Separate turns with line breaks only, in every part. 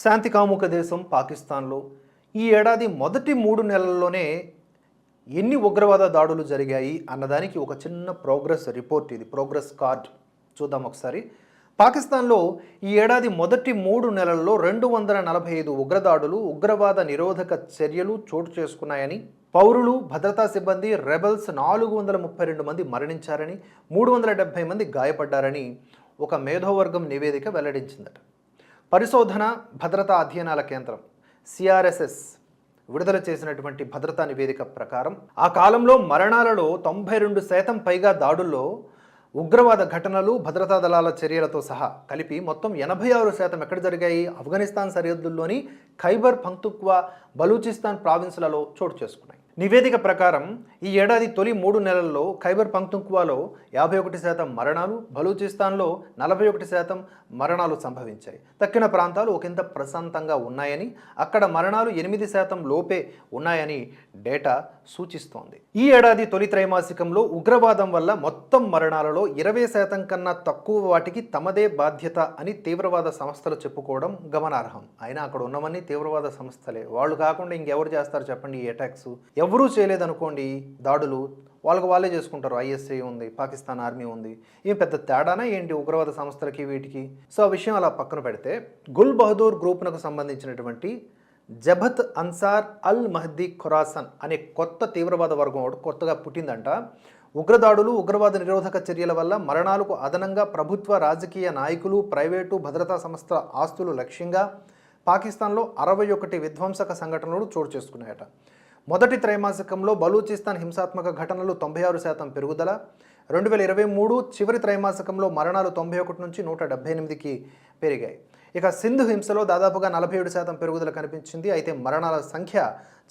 శాంతి కాముక దేశం పాకిస్తాన్లో. ఈ ఏడాది మొదటి మూడు నెలల్లోనే ఎన్ని ఉగ్రవాద దాడులు జరిగాయి అన్నదానికి ఒక చిన్న ప్రోగ్రెస్ రిపోర్ట్ ఇది ప్రోగ్రెస్ కార్డ్. చూద్దాం ఒకసారి. పాకిస్తాన్లో ఈ ఏడాది మొదటి మూడు నెలల్లో రెండు వందల నలభై ఐదు ఉగ్రదాడులు ఉగ్రవాద నిరోధక చర్యలు చోటు చేసుకున్నాయని పౌరులు భద్రతా సిబ్బంది రెబల్స్ నాలుగు వందల ముప్పై రెండు మంది మరణించారని మూడు వందల డెబ్భై మంది గాయపడ్డారని ఒక మేధోవర్గం నివేదిక వెల్లడించిందట. పరిశోధన భద్రతా అధ్యయనాల కేంద్రం సిఆర్ఎస్ఎస్ విడుదల చేసినటువంటి భద్రతా నివేదిక ప్రకారం ఆ కాలంలో మరణాలలో తొంభై రెండు శాతం పైగా దాడుల్లో ఉగ్రవాద ఘటనలు భద్రతా దళాల చర్యలతో సహా కలిపి మొత్తం ఎనభై ఆరు శాతం ఎక్కడ జరిగాయి? ఆఫ్ఘనిస్తాన్ సరిహద్దుల్లోని ఖైబర్ పంక్తుక్వా బలూచిస్తాన్ ప్రావిన్సులలో చోటు చేసుకున్నాయి. నివేదిక ప్రకారం ఈ ఏడాది తొలి మూడు నెలల్లో ఖైబర్ పంక్తుక్వాలో యాభై ఒకటి శాతం మరణాలు బలూచిస్తాన్లో నలభై ఒకటి శాతం మరణాలు సంభవించాయి. తక్కిన ప్రాంతాలు ఒకంత ప్రశాంతంగా ఉన్నాయని అక్కడ మరణాలు ఎనిమిది శాతం లోపే ఉన్నాయని డేటా సూచిస్తోంది. ఈ ఏడాది తొలి త్రైమాసికంలో ఉగ్రవాదం వల్ల మొత్తం మరణాలలో ఇరవై శాతం కన్నా తక్కువ వాటికి తమదే బాధ్యత అని తీవ్రవాద సంస్థలు చెప్పుకోవడం గమనార్హం. అయినా అక్కడ ఉన్నవన్నీ తీవ్రవాద సంస్థలే. వాళ్ళు కాకుండా ఇంకెవరు చేస్తారు చెప్పండి ఈ అటాక్స్? ఎవరూ చేయలేదనుకోండి దాడులు వాళ్ళకు వాళ్ళే చేసుకుంటారు. ఐఎస్ఐ ఉంది పాకిస్తాన్ ఆర్మీ ఉంది. ఏం పెద్ద తేడానా ఏంటి ఉగ్రవాద సంస్థలకి వీటికి? సో ఆ విషయం అలా పక్కన పెడితే గుల్ బహదూర్ గ్రూప్నకు సంబంధించినటువంటి జబత్ అన్సార్ అల్ మహదీ ఖురాసన్ అనే కొత్త తీవ్రవాద వర్గం ఒకటి కొత్తగా పుట్టిందంట. ఉగ్రదాడులు ఉగ్రవాద నిరోధక చర్యల వల్ల మరణాలకు అదనంగా ప్రభుత్వ రాజకీయ నాయకులు ప్రైవేటు భద్రతా సంస్థల ఆస్తులు లక్ష్యంగా పాకిస్తాన్లో అరవై ఒకటి విధ్వంసక సంఘటనలు చోటు చేసుకున్నాయట. మొదటి త్రైమాసికంలో బలూచిస్తాన్ హింసాత్మక ఘటనలు తొంభై ఆరు శాతం పెరుగుదల. రెండు వేల ఇరవై మూడు చివరి త్రైమాసికంలో మరణాలు తొంభై ఒకటి నుంచి నూట డెబ్బై ఎనిమిదికి పెరిగాయి. ఇక సింధు హింసలో దాదాపుగా నలభై ఏడు శాతం పెరుగుదల కనిపించింది. అయితే మరణాల సంఖ్య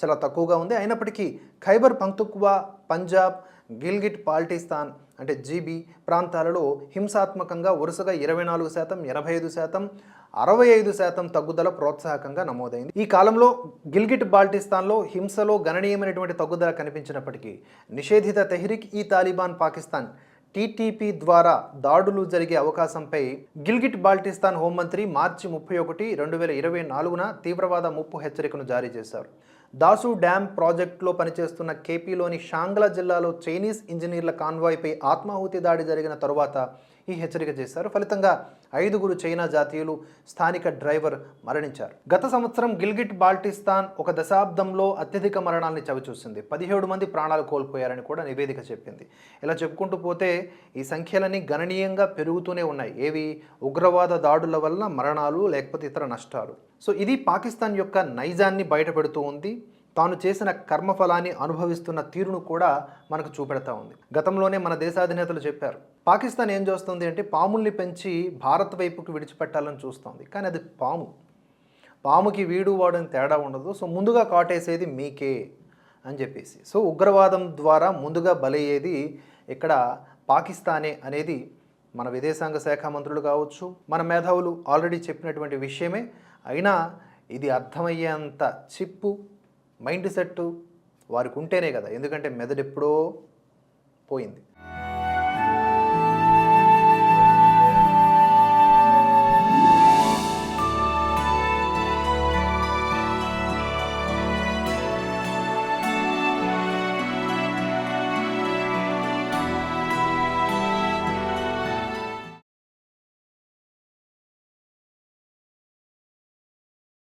చాలా తక్కువగా ఉంది. అయినప్పటికీ ఖైబర్ పంక్తుక్వా పంజాబ్ గిల్గిట్ పాల్టిస్తాన్ అంటే జీబీ ప్రాంతాలలో హింసాత్మకంగా వరుసగా ఇరవై నాలుగు శాతం ఎనభై ఐదు శాతం అరవై ఐదు శాతం తగ్గుదల ప్రోత్సాహకంగా నమోదైంది. ఈ కాలంలో గిల్గిట్ బాల్టిస్తాన్లో హింసలో గణనీయమైనటువంటి తగ్గుదల కనిపించినప్పటికీ నిషేధిత తెహ్రిక్ ఈ తాలిబాన్ పాకిస్తాన్ టీటీపీ ద్వారా దాడులు జరిగే అవకాశంపై గిల్గిట్ బాల్టిస్తాన్ హోంమంత్రి మార్చి ముప్పై ఒకటి రెండు వేల ఇరవై నాలుగున తీవ్రవాద ముప్పు హెచ్చరికను జారీ చేశారు. దాసు డ్యామ్ ప్రాజెక్టులో పనిచేస్తున్న కేపీలోని షాంగ్లా జిల్లాలో చైనీస్ ఇంజనీర్ల కాన్వాయ్పై ఆత్మాహుతి దాడి జరిగిన తరువాత ఈ హెచ్చరిక చేశారు. ఫలితంగా ఐదుగురు చైనా జాతీయులు స్థానిక డ్రైవర్ మరణించారు. గత సంవత్సరం గిల్గిట్ బాల్టిస్తాన్ ఒక దశాబ్దంలో అత్యధిక మరణాల్ని చవిచూసింది. పదిహేడు మంది ప్రాణాలు కోల్పోయారని కూడా నివేదిక చెప్పింది. ఇలా చెప్పుకుంటూ పోతే ఈ సంఖ్యలన్నీ గణనీయంగా పెరుగుతూనే ఉన్నాయి. ఏవి? ఉగ్రవాద దాడుల వల్ల మరణాలు లేకపోతే ఇతర నష్టాలు. సో ఇది పాకిస్తాన్ యొక్క నైజాన్ని బయటపెడుతూ ఉంది. తాను చేసిన కర్మఫలాన్ని అనుభవిస్తున్న తీరును కూడా మనకు చూపెడతా ఉంది. గతంలోనే మన దేశాధినేతలు చెప్పారు. పాకిస్తాన్ ఏం చేస్తుంది అంటే పాముల్ని పెంచి భారత్ వైపుకు విడిచిపెట్టాలని చూస్తుంది. కానీ అది పాము. పాముకి వీడు వాడని తేడా ఉండదు. సో ముందుగా కాటేసేది మీకే అని చెప్పేసి. సో ఉగ్రవాదం ద్వారా ముందుగా బలయ్యేది ఇక్కడ పాకిస్తానే అనేది మన విదేశాంగ శాఖ మంత్రులు కావచ్చు మన మేధావులు ఆల్రెడీ చెప్పినటువంటి విషయమే. అయినా ఇది అర్థమయ్యేంత చిప్పు మైండ్ సెట్ వారికి ఉంటేనే కదా ఎందుకంటే మెదడు ఎప్పుడో పోయింది.